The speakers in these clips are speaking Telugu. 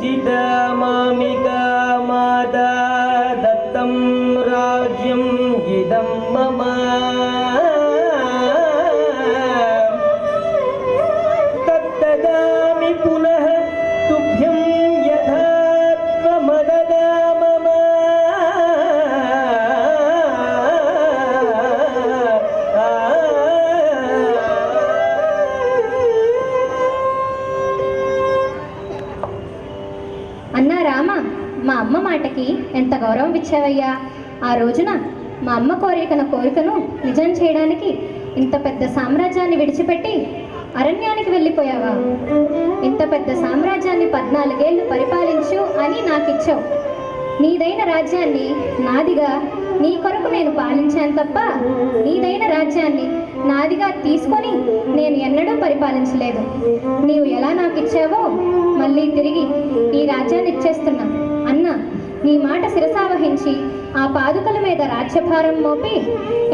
جدار అన్నా రామ మా అమ్మ మాటకి ఎంత గౌరవం ఇచ్చావయ్యా? ఆ రోజున మా అమ్మ కోరికన కోరికను నిజం చేయడానికి ఇంత పెద్ద సామ్రాజ్యాన్ని విడిచిపెట్టి అరణ్యానికి వెళ్ళిపోయావా? ఇంత పెద్ద సామ్రాజ్యాన్ని పద్నాలుగేళ్ళు పరిపాలించు అని నాకు ఇచ్చావు నీదైన రాజ్యాన్ని నాదిగా నీ కొరకు నేను పాలించాను తప్ప నీదైన రాజ్యాన్ని నాదిగా తీసుకొని నేను ఎన్నడూ పరిపాలించలేదు. నీవు ఎలా నాకు ఇచ్చావో మళ్ళీ తిరిగి ఈ రాజ్యాన్ని ఇచ్చేస్తున్నా. అన్న నీ మాట శిరసావహించి ఆ పాదుకల మీద రాజ్యభారం మోపి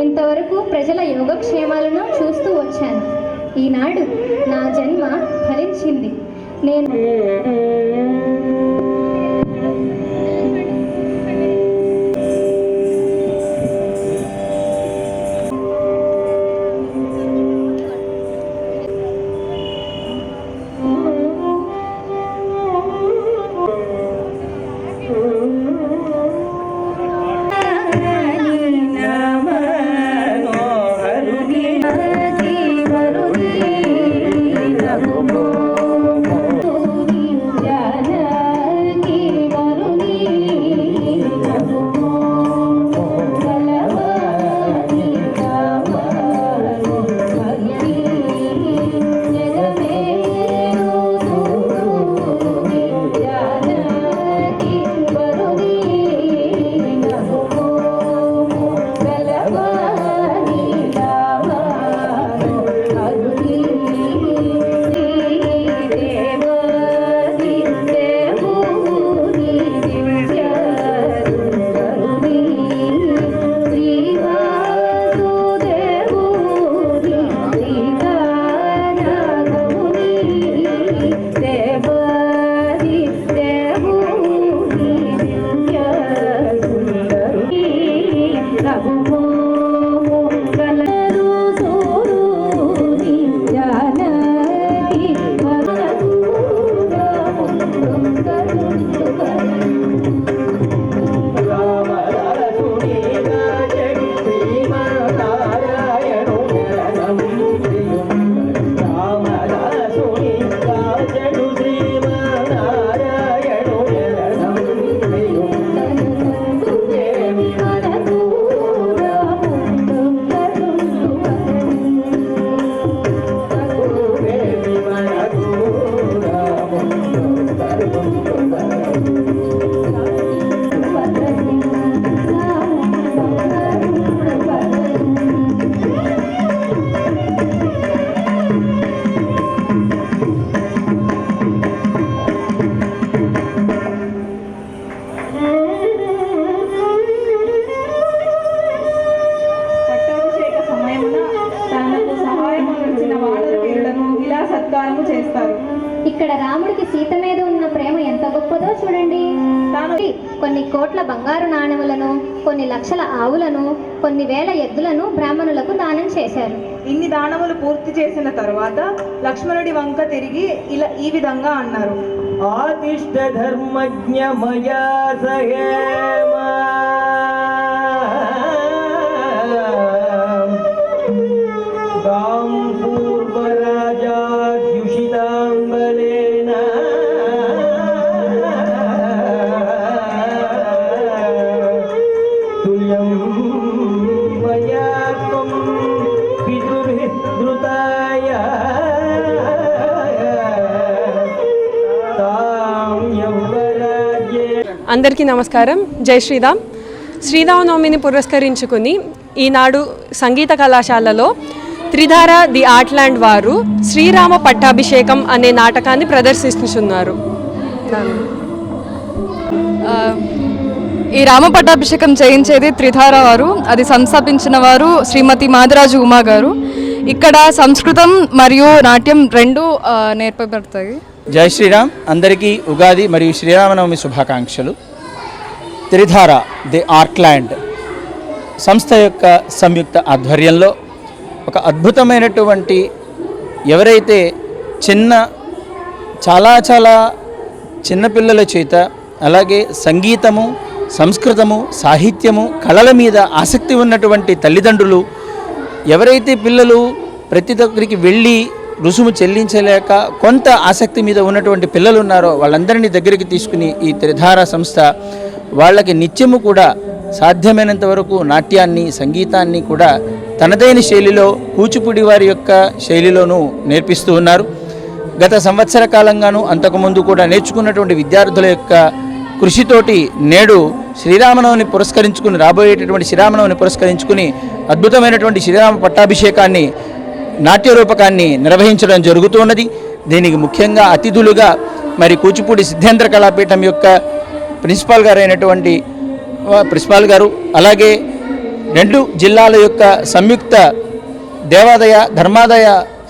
ఇంతవరకు ప్రజల యోగక్షేమాలను చూస్తూ వచ్చాను. ఈనాడు నా జన్మ ఫలించింది. నేను రాముడికి సీత మీద ఉన్న ప్రేమ ఎంత గొప్పదో చూడండి. తాను కొన్ని కోట్ల బంగారు నాణెములను కొన్ని లక్షల ఆవులను కొన్ని వేల ఎద్దులను బ్రాహ్మణులకు దానం చేశారు. ఇన్ని దానములు పూర్తి చేసిన తరువాత లక్ష్మణుడి వంక తిరిగి ఇలా ఈ విధంగా అన్నారు. ఆతిష్ట ధర్మజ్ఞ మయా సహేమా. అందరికీ నమస్కారం. జై శ్రీరామ్. శ్రీరామనవమిని పురస్కరించుకుని ఈనాడు సంగీత కళాశాలలో త్రిధార ది ఆర్ట్లాండ్ వారు శ్రీరామ పట్టాభిషేకం అనే నాటకాన్ని ప్రదర్శిస్తున్నారు. ఈ రామ పట్టాభిషేకం చేయించేది త్రిధార వారు అది సంస్థాపించిన వారు శ్రీమతి మాదిరాజు ఉమా గారు. ఇక్కడ సంస్కృతం మరియు నాట్యం రెండు నేర్పబడతాయి. జై శ్రీరామ్. అందరికీ ఉగాది మరియు శ్రీరామనవమి శుభాకాంక్షలు. త్రిధార ది ఆర్ట్లాండ్ సంస్థ యొక్క సంయుక్త ఆధ్వర్యంలో ఒక అద్భుతమైనటువంటి ఎవరైతే చిన్న చాలా చాలా చిన్నపిల్లల చేత అలాగే సంగీతము సంస్కృతము సాహిత్యము కళల మీద ఆసక్తి ఉన్నటువంటి తల్లిదండ్రులు ఎవరైతే పిల్లలు ప్రతి దగ్గరికి వెళ్ళి రుసుము చెల్లించలేక కొంత ఆసక్తి మీద ఉన్నటువంటి పిల్లలు ఉన్నారో వాళ్ళందరినీ దగ్గరికి తీసుకుని ఈ త్రిధార సంస్థ వాళ్ళకి నిత్యము కూడా సాధ్యమైనంత వరకు నాట్యాన్ని సంగీతాన్ని కూడా తనదైన శైలిలో కూచిపూడి వారి యొక్క శైలిలోనూ నేర్పిస్తూ ఉన్నారు. గత సంవత్సర కాలంగాను అంతకుముందు కూడా నేర్చుకున్నటువంటి విద్యార్థుల యొక్క కృషితోటి నేడు శ్రీరామనవమిని పురస్కరించుకుని రాబోయేటటువంటి శ్రీరామనవమిని పురస్కరించుకుని అద్భుతమైనటువంటి శ్రీరామ పట్టాభిషేకాన్ని నాట్య రూపకాన్ని నిర్వహించడం జరుగుతున్నది. దీనికి ముఖ్యంగా అతిథులుగా మరి కూచిపూడి సిద్ధేంద్ర కళాపీఠం యొక్క ప్రిన్సిపాల్ గారు అయినటువంటి ప్రిన్సిపాల్ గారు అలాగే రెండు జిల్లాల యొక్క సంయుక్త దేవాదాయ ధర్మాదాయ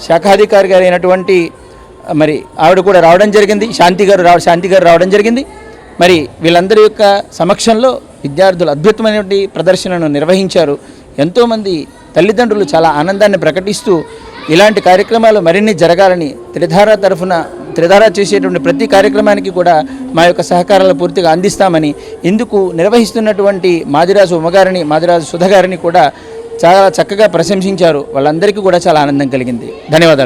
శాఖాధికారి గారు అయినటువంటి మరి ఆవిడ కూడా రావడం జరిగింది. శాంతి గారు రావ శాంతి గారు రావడం జరిగింది. మరి వీళ్ళందరి యొక్క సమక్షంలో విద్యార్థులు అద్భుతమైనటువంటి ప్రదర్శనను నిర్వహించారు. ఎంతోమంది తల్లిదండ్రులు చాలా ఆనందాన్ని ప్రకటిస్తూ ఇలాంటి కార్యక్రమాలు మరిన్ని జరగాలని త్రిధార తరఫున త్రిధార చేసేటువంటి ప్రతి కార్యక్రమానికి కూడా మా యొక్క సహకారాలు పూర్తిగా అందిస్తామని ఇందుకు నిర్వహిస్తున్నటువంటి మాదిరాజు ఉమ్మగారిని మాదిరాజు సుధగారిని కూడా చాలా చక్కగా ప్రశంసించారు. వాళ్ళందరికీ కూడా చాలా ఆనందం కలిగింది. ధన్యవాదాలు.